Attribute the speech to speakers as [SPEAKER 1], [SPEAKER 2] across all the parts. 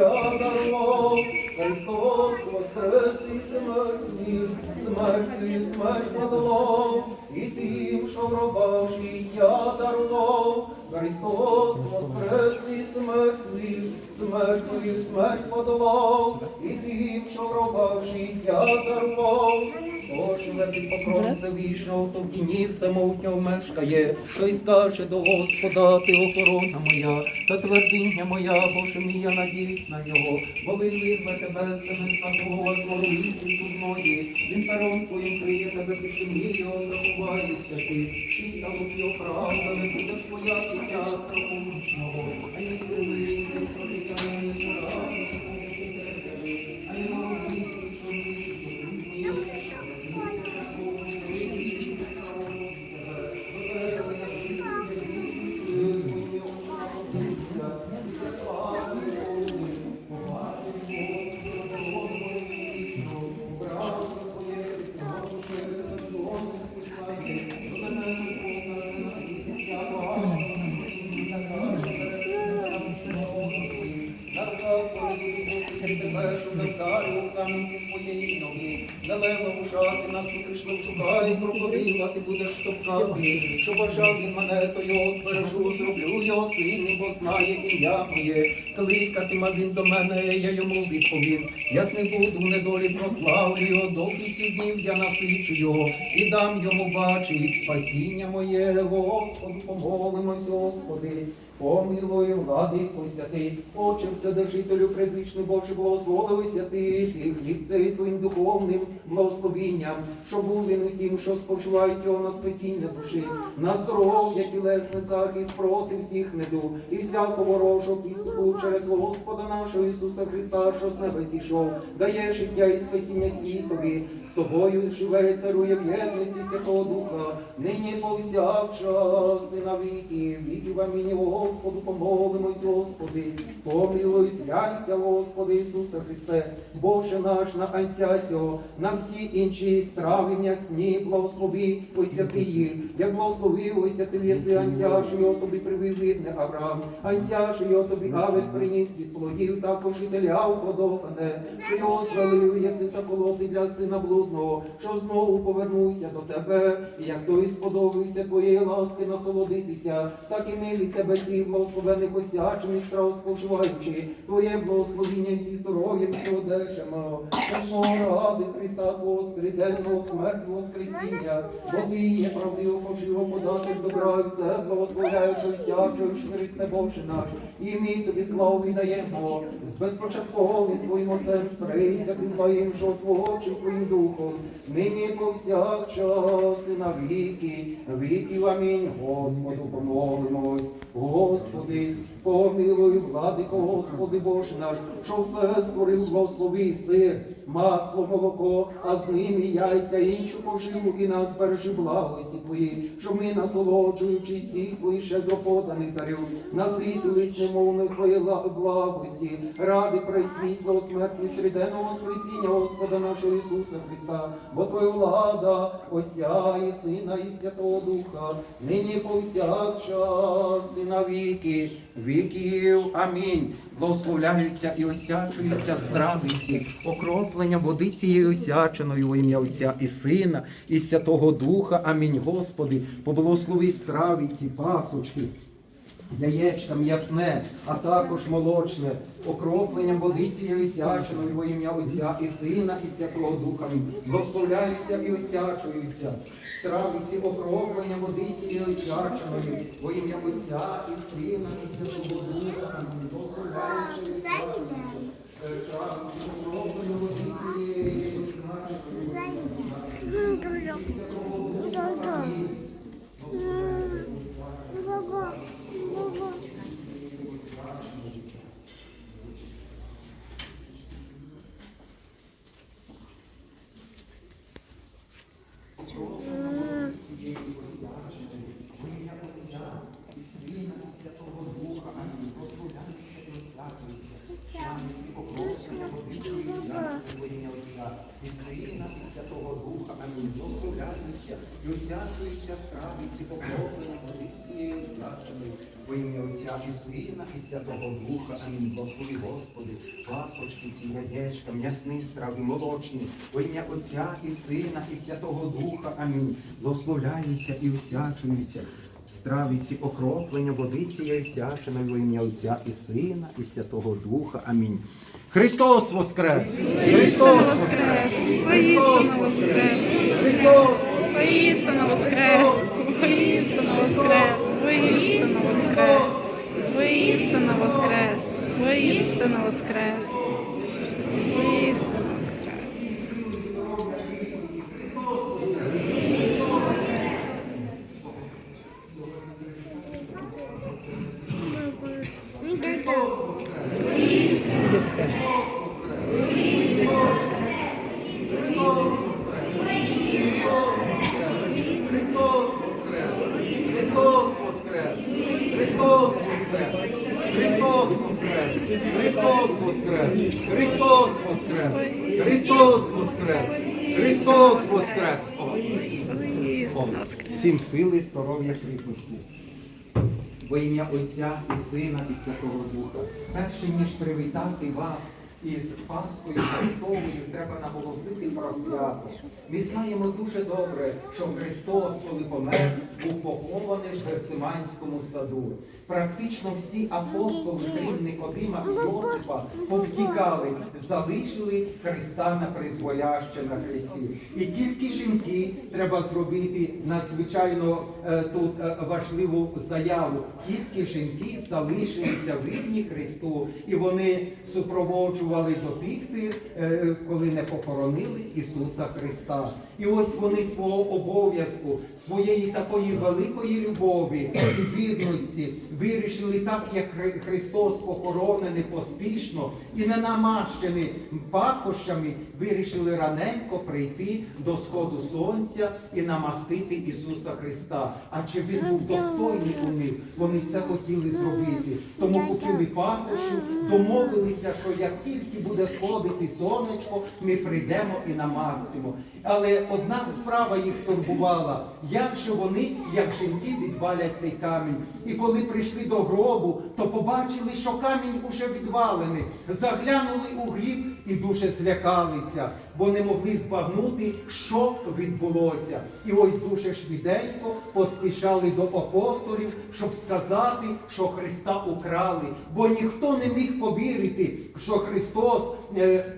[SPEAKER 1] життя дарував, Христос воскрес і смертний, смертю смерть подолав, і тим, що в робах життя дарував, Христос воскрес і смертний, смертю смерть подолав, і тим, що в робах життя дарував. Боже, під покровом Всевишнього, хто в тіні всемогутнього мешкає, той скаже до Господа, ти охорона моя, та твердиня моя, Боже мій, я надіюсь на нього, бо він вирве тебе з земельства твого, зворуйте судної, він пером своїм криє тебе під його заховаєшся ти, щита його правда, не буде твоя дитя страховичного, а ні сили, не просяє, не порадися, Далеко ушати нас сукришно шукає, крокодила ти будеш штовхати, що бажав він мене, то його збережу, зроблю його сильним, бо знає ім'я моє. Кликати мав він до мене, я йому відповім. Я не буду недолі прославлю його, довгістю днів я насичу його і дам йому бачить спасіння моє, Господу, помолимось, Господи. Помилуй влади посяти, Отче вседержителю предвічний Боже, благослови святий, ти хліб цей твоїм духовним благословінням, що був він усім, що спочивають його на спасіння душі, на здоров'я, тілесний захист проти всіх неду і всякого ворожого підступу через Господа нашого Ісуса Христа, що з небес ішов, дає життя і спасіння світові, з тобою живе, царує в єдності Святого Духа, нині повсякчас і на віки, віків. Амінь. Господу, помолимось, Господи, помилуй, зглянься, Господи Ісуса Христе, Боже наш на анця сього, на всі інші страви м'ясні, благослови, осяти їх, як благословив, осятив єси анця, що його тобі привив видне Авраам, анця, що його тобі Авель приніс від плодів, також і теля уподобане, що його звалив, єси заколоти для сина блудного, що знову повернувся до тебе, і як той сподобався твоєї ласки насолодитися, так і ми від тебе ці благословених осячень і страв споживаючи, твоє благословіння зі здоров'ям що одержимо, ради Христа Твого скриденного смерть Воскресіння, бо ти є правдиво поживо подати добра і все благословляєш всячою Христе Боже наш, і ми тобі славу віддаємо, з безпочатковим Твоїм Отцем сприйся під Твоїм жотворчим Твоїм Духом, нині повсякчас і на віки, віків. Амінь, Господу помолимось, Господи, помилуй, владико, Господи Боже наш, що все створив, благослови сир, масло, молоко, а з ними яйця, іншу поживу і нас бережи благості Твої, що ми, насолоджуючись всіх Твоїх щедроподаних дарів, наситились немовної Твоєї ла- благості, ради присвітлого смертні сріденого Воскресіння Господа нашого Ісуса Христа, бо Твоя влада, Отця і Сина, і Святого Духа, нині повсякчас і на віки, віків. Амінь. Благословляються і осячуються здравиці, окроплення води цією осяченою ім'я Отця і Сина, і Святого Духа. Амінь. Господи, поблагослови стравиці, пасочки. Яєчка м'ясне, а також молочне, окропленням води цією осяченою во ім'я Отця і Сина, і Святого Духа. Благословляються і осячуються. Стравиці окроплення води цією осяченою во ім'я Отця і Сина, і Святого Духа. Благословляються і осячуються. Е, Стравиці окроплення води цією осяченою.
[SPEAKER 2] Баба, баба.
[SPEAKER 1] І Сина, і Святого Духа, амінь. Благословляюся, і осячуються страви ці покроплення води цієї освячений. Во ім'я Отця і Сина, і Святого Духа. Амінь. Благослови, Господи, пасочки, ці яєчка, м'ясні страви, молочні. Во ім'я Отця і Сина, і Святого Духа. Амінь. Благословляються і освячуються. Страви ці окроплення, водиці є освячена во ім'я Отця і Сина, і Святого Духа. Амінь. Христос Воскрес! Христос Воскрес!
[SPEAKER 3] Христос воскрес!
[SPEAKER 1] Христос!
[SPEAKER 3] Воістину воскрес! Воістину воскрес! Воістину воскрес! Воістину воскрес! Воістину воскрес! Воскрес!
[SPEAKER 1] Христос Воскрес! Христос Воскрес! Христос Воскрес! О, О, Всім сили, здоров'я, кріпості. Во ім'я Отця і Сина і Святого Духа. Перше ніж привітати вас із Пасхою Христовою, треба наголосити про свято. Ми знаємо дуже добре, що Христос, коли помер, був похований в Герциманському саду. Практично всі апостоли, крім Никодима і Йосипа, повтікали, залишили Христа на призволяще на хресті. І тільки жінки треба зробити надзвичайно е, тут е, важливу заяву. Тільки жінки залишилися вірні Христу, і вони супроводжували до тих пір, е, коли не похоронили Ісуса Христа. І ось вони свого обов'язку, своєї такої великої любові і вірності вирішили так, як Христос похоронений поспішно і не намащений пахощами, вирішили раненько прийти до сходу сонця і намастити Ісуса Христа. А чи він був достойний у них? Вони це хотіли зробити. Тому купили пахощі, домовилися, що як тільки буде сходити сонечко, ми прийдемо і намастимо. Але одна справа їх турбувала, як же вони, як жінки, відвалять цей камінь. І коли прийшли до гробу, то побачили, що камінь уже відвалений. Заглянули у гріб і дуже злякалися, бо не могли збагнути, що відбулося. І ось дуже швиденько поспішали до апостолів, щоб сказати, що Христа украли. Бо ніхто не міг повірити, що Христос. е,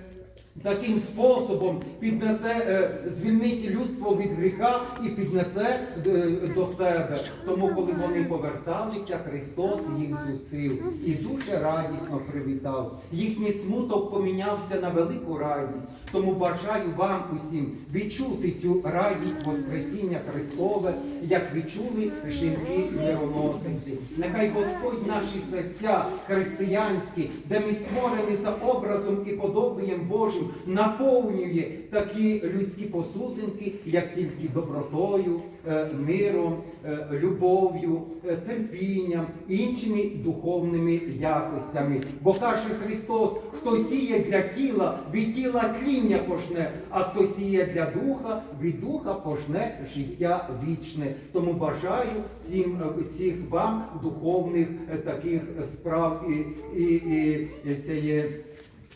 [SPEAKER 1] Таким способом піднесе, е, звільнить людство від гріха і піднесе е, до себе. Тому, коли вони поверталися, Христос їх зустрів і дуже радісно привітав. Їхній смуток помінявся на велику радість. Тому бажаю вам усім відчути цю радість Воскресіння Христове, як відчули жінки мироносиці. Нехай Господь наші серця християнські, де ми створені за образом і подобаєм Божим, наповнює такі людські посудинки, як тільки добротою, е, миром, е, любов'ю, е, терпінням, іншими духовними якостями. Бо каже Христос, хто сіє для тіла, від тіла тління пожне, а хто сіє для духа, від духа пожне життя вічне. Тому бажаю цим, цих вам духовних таких справ і, і, і це є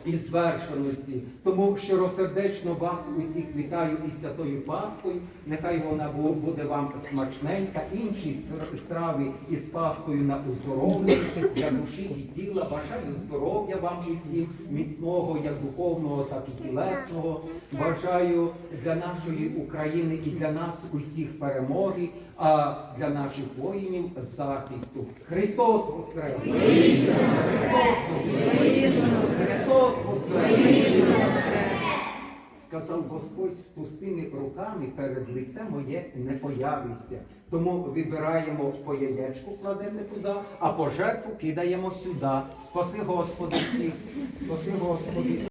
[SPEAKER 1] і звершеності. Тому щиросердечно вас усіх вітаю із святою Пасхою. Нехай вона буде вам смачненька. Інші страви із Пасхою на оздоровлення для душі і тіла. Бажаю здоров'я вам усім, міцного, як духовного, так і тілесного. Бажаю для нашої України і для нас усіх перемоги, а для наших воїнів захисту. Христос Воскрес! Христос Воскрес! Христос Воскрес! Сказав Господь з пустими руками перед лицем моє не появиться. Тому вибираємо по яєчку, кладемо туди, а по жертву кидаємо сюди. Спаси Господи всіх. Спаси Господи.